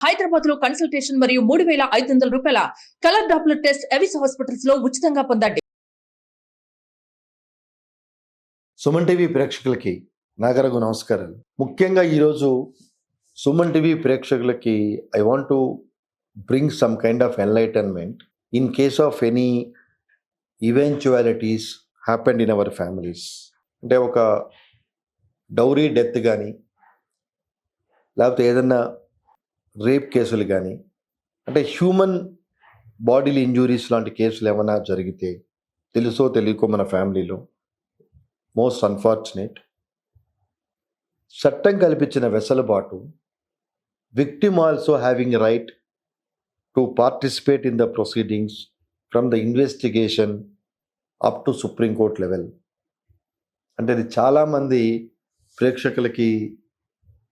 హైదరాబాద్లో కన్సల్టేషన్ మరియు మూడు వేల ఐదు వందల రూపాయల కలర్ డాప్లర్ టెస్ట్ ఎవిస్ హాస్పిటల్స్లో ఉచితంగా పొందండి. సుమన్ టీవీ ప్రేక్షకులకి నాగరకు నమస్కారాలు ముఖ్యంగా ఈరోజు సుమన్ టీవీ ప్రేక్షకులకి I want to bring some kind of enlightenment in case of any eventualities happened in our families అంటే ఒక డౌరీ డెత్ కానీ లేకపోతే ఏదన్నా రేప్ కేసులు కానీ అంటే హ్యూమన్ బాడీలు ఇంజురీస్ లాంటి కేసులు ఏమైనా జరిగితే తెలుసో తెలియకో మన ఫ్యామిలీలో మోస్ట్ అన్ఫార్చునేట్ చట్టం కల్పించిన వెసలుబాటు victim also having right to participate in the proceedings from the investigation up to supreme court level. అంటే అది చాలామంది ప్రేక్షకులకి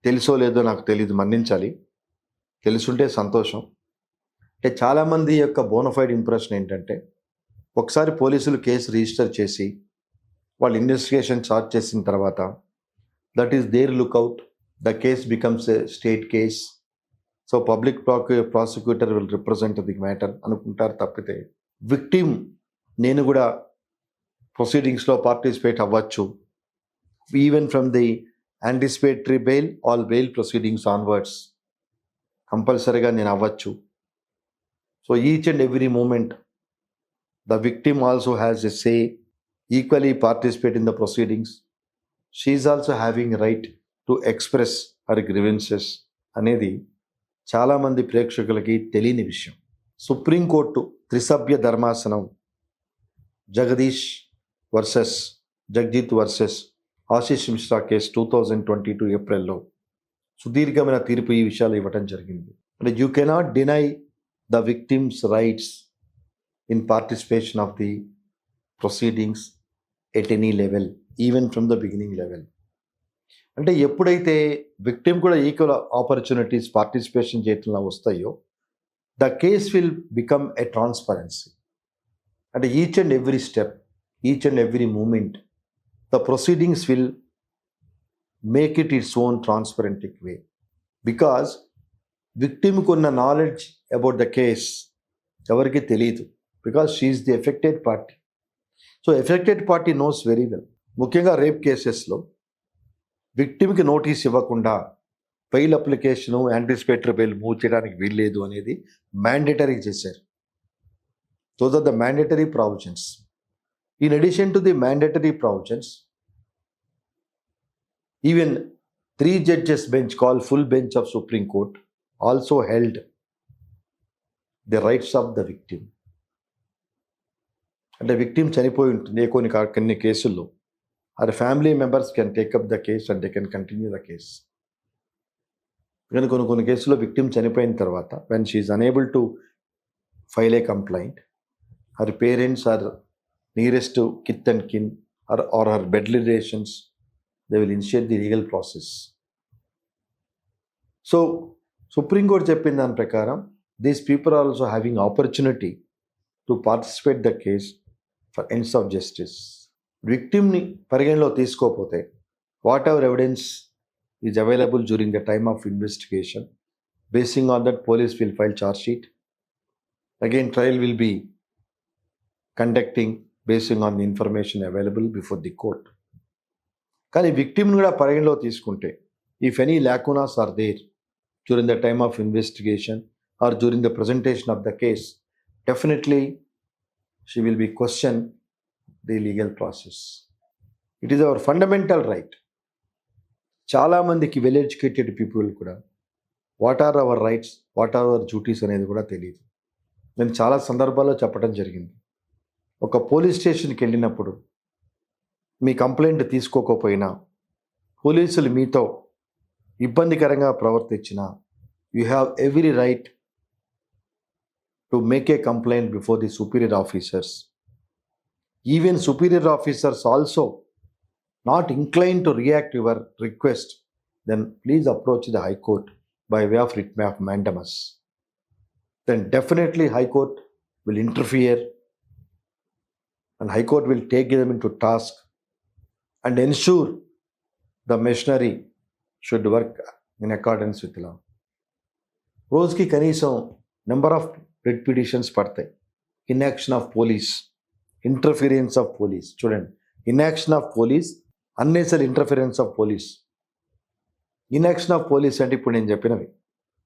తెలుసో లేదో నాకు తెలియదు మన్నించాలి. తెలుసుంటే సంతోషం. అంటే చాలామంది యొక్క బోనఫైడ్ ఇంప్రెషన్ ఏంటంటే ఒకసారి పోలీసులు కేసు రిజిస్టర్ చేసి వాళ్ళు ఇన్వెస్టిగేషన్ చార్జ్ చేసిన తర్వాత that is there lookout the case becomes a state case so public ప్రాక్యూ prosecutor will represent the matter అనుకుంటారు తప్పితే విక్టిమ్ నేను కూడా ప్రొసీడింగ్స్లో పార్టిసిపేట్ అవ్వచ్చు. Even from the anticipatory bail all bail proceedings onwards కంపల్సరీగా నేను అవ్వచ్చు. So each and every moment the victim also has a say equally participate in the proceedings she also having right to express her grievances అనేది చాలామంది ప్రేక్షకులకి తెలియని విషయం. Supreme court త్రిసభ్య ధర్మాసనం Jagdish versus Jagjit versus Ashish Mishra case two thousand twenty two ఏప్రిల్లో సుదీర్ఘమైన తీర్పు ఈ విషయాలు ఇవ్వటం జరిగింది. అంటే you cannot deny the victim's rights in participation of the proceedings at any level even from the beginning level అంటే ఎప్పుడైతే విక్టిమ్ కూడా ఈక్వల్ ఆపర్చునిటీస్ పార్టిసిపేషన్ చేయటంలో వస్తాయో the case will become a transparency అంటే each and every step each and every moment the proceedings will make it its own transparentic way because విక్టిమ్కి ఉన్న knowledge about the case ఎవరికి తెలియదు because she's the affected party so affected party knows very well ముఖ్యంగా rape కేసెస్లో విక్టిమ్కి notice ఇవ్వకుండా bail application anticipatory bail move చేయడానికి వీల్లేదు అనేది మ్యాండేటరీ చేశారు. Those are the mandatory provisions in addition to the mandatory provisions Even three judges bench called full bench of Supreme Court also held the rights of the victim అంటే victim చనిపోయి ఉంటుంది ఏ కొన్ని కొన్ని కేసుల్లో. అది family members can take up the case and they can continue the case కానీ కొన్ని కొన్ని కేసుల్లో విక్టిమ్ చనిపోయిన తర్వాత when she unable to file a complaint her parents or nearest kith and kin or or her bed relations they will initiate the legal process so supreme court చెప్పిన దాని ప్రకారం these people are also having opportunity to participate the case for ends of justice విక్టిమ్ని పరిగణలో తీసుకోకపోతే whatever evidence is available during the time of investigation basing on that police will file charge sheet again trial will be conducting basing on the information available before the court కానీ విక్టిమ్ని కూడా పరిగణలో తీసుకుంటే if any lacunas are there during the time of investigation or during the presentation of the case definitely she will be question the legal process it is our fundamental right చాలామందికి well educated people కూడా what are our rights what are our duties అనేది కూడా తెలియదు నేను చాలా సందర్భాల్లో చెప్పడం జరిగింది. ఒక పోలీస్ స్టేషన్కి వెళ్ళినప్పుడు మీ కంప్లైంట్ తీసుకోకపోయినా పోలీసులు మీతో ఇబ్బందికరంగా ప్రవర్తించిన you have every right to make a complaint before the superior officers even superior officers also not inclined to react your request then please approach the high court by way of writ of mandamus then definitely high court will interfere and high court will take take into task and ensure the machinery should work in accordance with law రోజుకి కనీసం number of writ petitions పడతాయి. Inaction of police interference of police చూడండి. Inaction of police unnecessary interference of police inaction of police అంటే ఇప్పుడు నేను చెప్పినవి.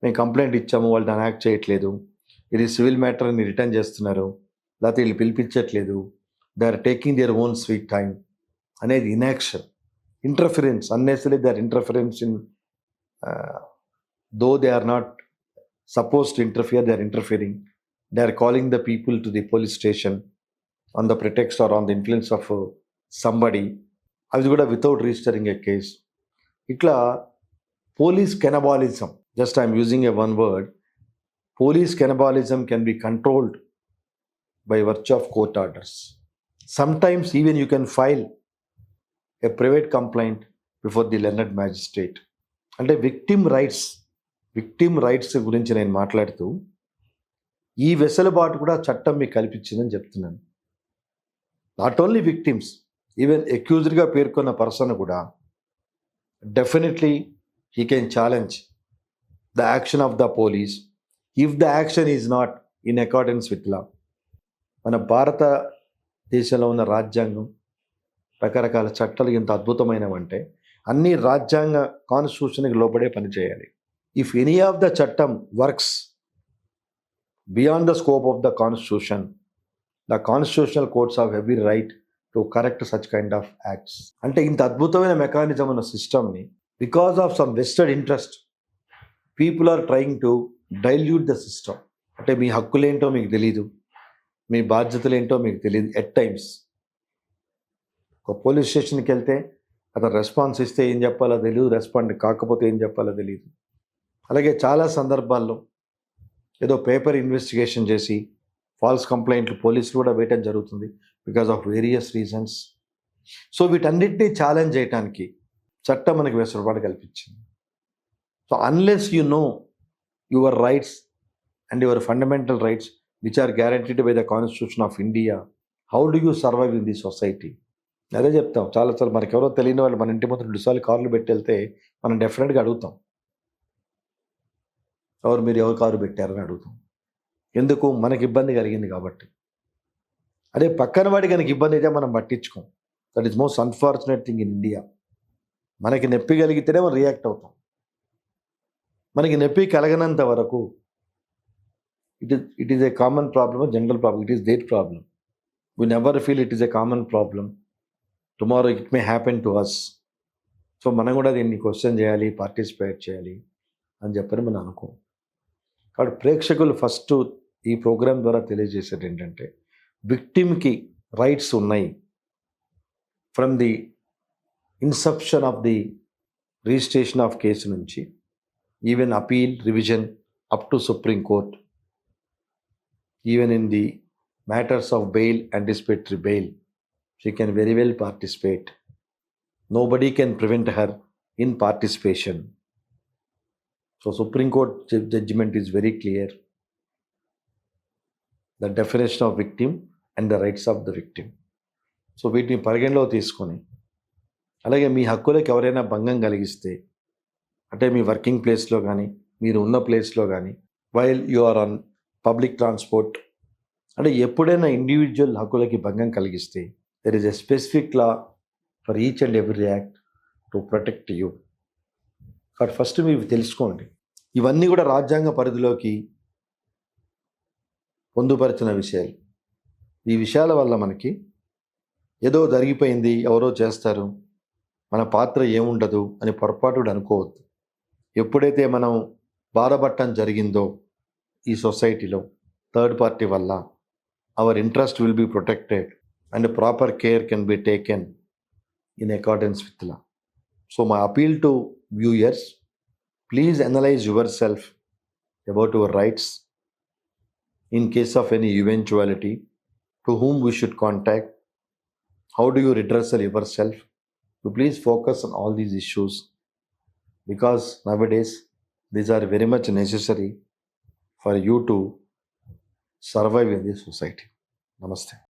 మేము complaint ఇచ్చాము వాళ్ళు దాన్ని యాక్ట్ చేయట్లేదు. ఇది సివిల్ మ్యాటర్ని రిటర్న్ చేస్తున్నారు. లేకపోతే వీళ్ళు పిలిపించట్లేదు. They are taking their own sweet time అనేది inaction interference unnecessary they are interference in though they are not suppose to interfere they are interfering they are calling the people to the police station on the pretext or on the influence of somebody అది కూడా without registering a case ఇట్లా police cannibalism just I'm using a one word police cannibalism can be controlled by virtue of court orders. Sometimes even you can file a private complaint before the learned magistrate అంటే victim rights victim rights గురించి నేను మాట్లాడుతూ ఈ వెసులుబాటు కూడా చట్టం మీకు కల్పించిందని చెప్తున్నాను. నాట్ ఓన్లీ విక్టిమ్స్ ఈవెన్ అక్యూజ్డ్గా పేర్కొన్న పర్సన్ కూడా definitely he can challenge the action of the police if the action is not in accordance with law మన భారతదేశంలో ఉన్న రాజ్యాంగం రకరకాల చట్టాలు ఎంత అద్భుతమైనవంటే అన్ని రాజ్యాంగ కాన్స్టిట్యూషన్కి లోబడే పనిచేయాలి ఇఫ్ ఎనీ ఆఫ్ ద చట్టం works beyond the scope of the constitution the constitutional courts of every right to correct such kind of acts అంటే ఇంత అద్భుతమైన మెకానిజం ఉన్న సిస్టమ్ని because of some vested interest people are trying to dilute the system అంటే మీ హక్కులేంటో మీకు తెలీదు మీ బాధ్యతలు ఏంటో మీకు తెలియదు ఎట్ టైమ్స్ ఒక పోలీస్ స్టేషన్కి వెళ్తే అతను రెస్పాన్స్ ఇస్తే ఏం చెప్పాలో తెలియదు రెస్పాండ్ కాకపోతే ఏం చెప్పాలో తెలియదు అలాగే చాలా సందర్భాల్లో ఏదో పేపర్ ఇన్వెస్టిగేషన్ చేసి ఫాల్స్ కంప్లైంట్లు పోలీసులు కూడా వేయటం జరుగుతుంది because of various reasons. So వీటన్నిటినీ ఛాలెంజ్ చేయడానికి చట్టం మనకి వెసులుబాటు కల్పించింది. So unless you know your rights and your fundamental rights which are guaranteed by the constitution of India how do you survive in the society అదే చెప్తాం. చాలా చాలా మనకి ఎవరో తెలియని వాళ్ళు మన ఇంటి ముందు రెండుసార్లు కార్లు పెట్టి వెళ్తే మనం డెఫినెట్గా అడుగుతాం. ఎవరు మీరు ఎవరు కారు పెట్టారని అడుగుతాం. ఎందుకు? మనకి ఇబ్బంది కలిగింది కాబట్టి. అదే పక్కన వాడి కనుక ఇబ్బంది అయితే మనం పట్టించుకోం. That is most unfortunate thing in India మనకి నొప్పి కలిగితేనే మనం రియాక్ట్ అవుతాం. మనకి నొప్పి కలగనంత వరకు it it it is common problem general a it problem. It is their problem. Feel never feel it is a tomorrow it may happen to us so మనం కూడా దీన్ని క్వశ్చన్ చేయాలి పార్టిసిపేట్ చేయాలి అని చెప్పని మనం అనుకో. కాబట్టి ప్రేక్షకులు ఫస్ట్ ఈ ప్రోగ్రాం ద్వారా తెలియజేసేది ఏంటంటే విక్టిమ్కి రైట్స్ ఉన్నాయి. From the inception of the registration of case నుంచి even appeal revision up to supreme court even in the matters of bail anticipatory bail she can very well participate. Nobody can prevent her in participation. So Supreme Court judgment is very clear. The definition of victim and the rights of the victim so వీటిని పరిగణలో తీసుకొని అలాగే మీ హక్కులకు ఎవరైనా భంగం కలిగిస్తే అంటే మీ working ప్లేస్లో కానీ మీరు ఉన్న ప్లేస్లో కానీ while you are on public transport అంటే ఎప్పుడైనా ఇండివిజువల్ హక్కులకి భంగం కలిగిస్తే there is a specific law for each and every act to protect you కాబట్టి ఫస్ట్ మీరు తెలుసుకోండి. ఇవన్నీ కూడా రాజ్యాంగ పరిధిలోకి పొందుపరిచిన విషయాలు. ఈ విషయాల వల్ల మనకి ఏదో జరిగిపోయింది ఎవరో చేస్తారు మన పాత్ర ఏముండదు అని పొరపాటు కూడా అనుకోవద్దు. ఎప్పుడైతే మనం బాధపడటం జరిగిందో ఈ సొసైటీలో థర్డ్ పార్టీ వల్ల our interest will be protected. and proper care can be taken in accordance with law. So, my appeal to viewers please analyze yourself about your rights in case of any eventuality, to whom we should contact, how do you redress yourself. So, please focus on all these issues because nowadays these are very much necessary for you to survive in this society. Namaste.